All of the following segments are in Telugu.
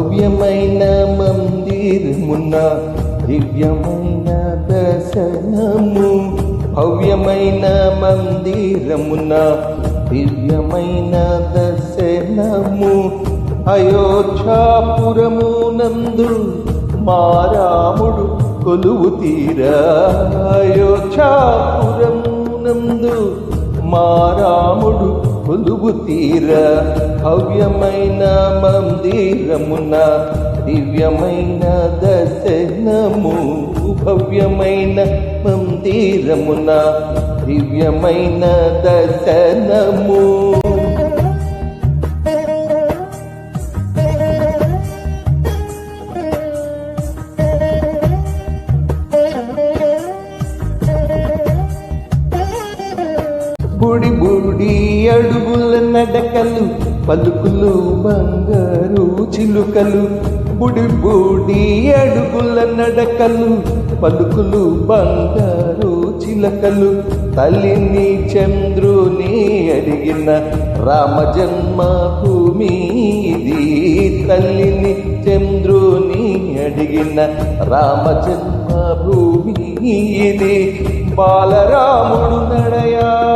భవ్యమైన మందిరమున్న దివ్యమైన దర్శనము. భవ్యమైన మందిరమున దివ్యమైన దర్శనము. అయోధ్యాపురము నందు మారాముడు కొలువు తీరా అయోధ్యాపురము నందు మారాముడు కొలువు తీర భవ్యమైన మందిరమున దివ్యమైన దర్శనము భవ్యమైన మందిరమున దివ్యమైన దర్శనము. బుడి నడకలు పలుకులు బంగారు చిలుకలు బుడి బుడి అడుగుల నడకలు పలుకులు బంగారు చిలకలు. తల్లిని చంద్రుని అడిగిన రామ జన్మభూమి ఇది. తల్లిని చంద్రుని అడిగిన రామ జన్మభూమి ఇది. బాలరాముడు నడయా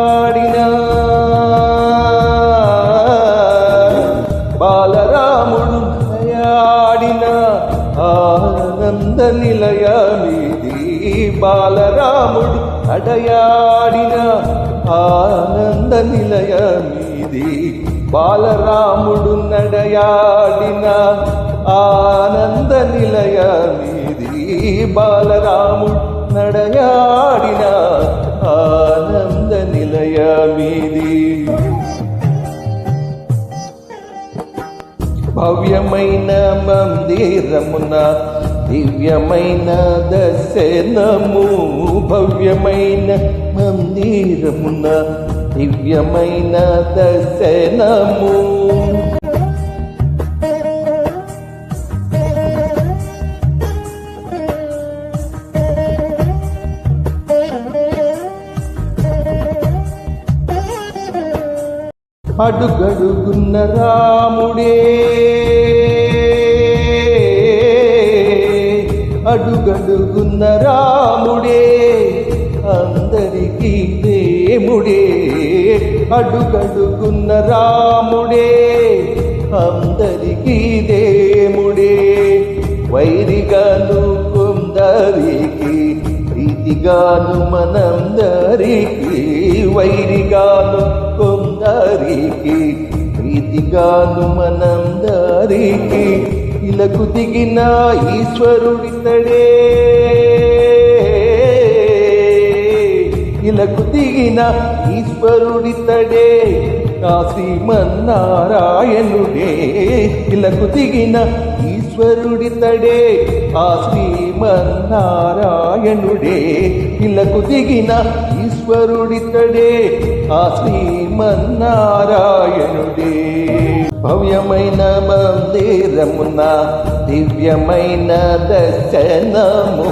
నిలయమిది బాలరాముడు నడయాడిన ఆనంద నిలయమిది బాలరాముడు నడయాడిన ఆనంద నిలయమిది బాలరాముడు నడయాడిన ఆనంద నిలయమిది. భవ్యమైన మందిరమున దివ్యమైన దశనము భవ్యమైన మందిరమున. దివ్యమైన దశనము అడుగడుగున్న రాముడే. అడుగడుగున్న రాముడే అందరికీ ప్రేముడే. అడుగడుగున్న రాముడే అందరికీ దేముడే వైరిగాను కొందరికి ప్రీతిగాను మనందరికి. వైరిగాను కొందరికి ప్రీతిగాను మనందరికి. ఇలకు దిగిన ఈశ్వరుడితడే ఇలకు దిగిన ఈశ్వరుడితడే కాశీమన్నారాయణుడే ఇలకు దిగిన ఈశ్వరుడితడే ఆ శ్రీమన్నారాయణుడే ఇలకు దిగిన ఈశ్వరుడితడే ఆ శ్రీమన్నారాయణుడే భవ్యమైన శరీరమున దివ్యమైన దర్శనము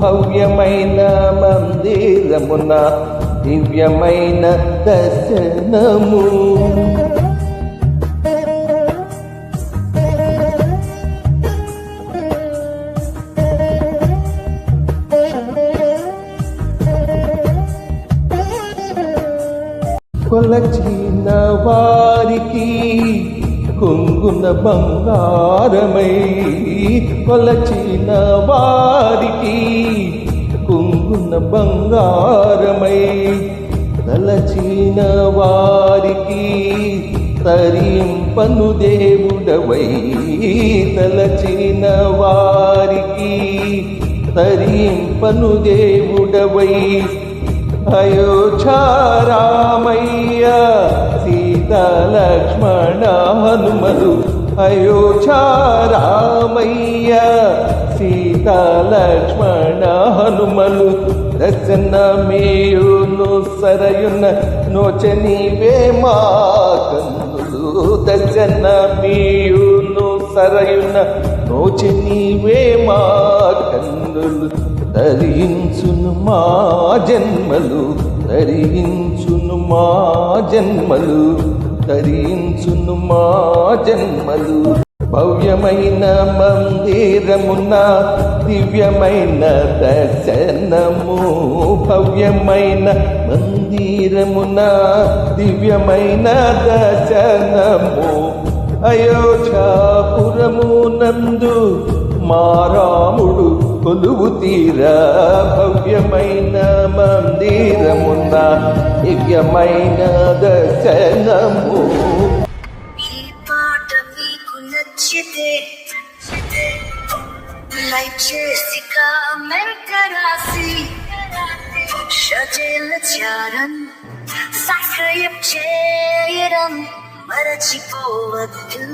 భవ్యమైన మందిరమున దివ్యమైన దర్శనము. కొలచిన వారికి కొంగున బంగారమై కొలచిన వారికి కొంగున బంగారమై తలచిన వారికి తరింపను దేవుడవై తలచిన వారికి తరింపను దేవుడవై అయోచారామయ్య సీత లక్ష్మణ హనుమలు అయోచారామయ్య సీత లక్ష్మణ హనుమలు దర్శన మేయును సరయున నోచనివే మా కన్నులు. దర్శన మేయును సరయున నోచనివే మా కన్నులు. ధరించును మా జన్మలు ధరించును మా జన్మలు ధరించును మా జన్మలు. భవ్యమైన మందిరమున దివ్యమైన దర్శనము. భవ్యమైన మందిరమున దివ్యమైన దర్శనము. అయోధ్యాపురము నందు మా రాముడు కొలువు తీరా భవ్యమైన మందిరమున దివ్యమైన దర్శనము. ఈ పాట మీకు నచ్చితే లైక్ చేసి కామెంట్ రాసి షజేల చారం సబ్స్క్రైబ్ చేయడం మరచిపోవద్దు.